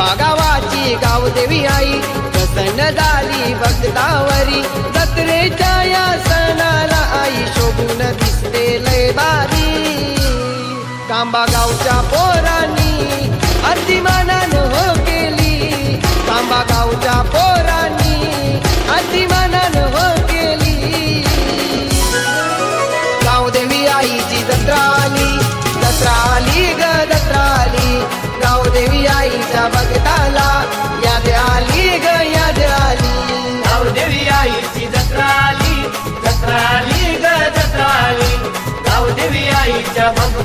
कांबा गावाची गावदेवी आई प्रसन्न झाली भक्तावरी. जत्रेच्या या सणाला आई शोभून दिसते लय बारी कांबा गावच्या पोरांनी अतिमानान हो केली. कांबा गावच्या पोरांनी अतिमानान हो केली. गावदेवी आईची जत्रा आली.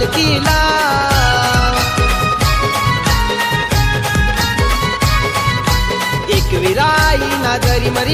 किला. एक विराई ना जरी मरी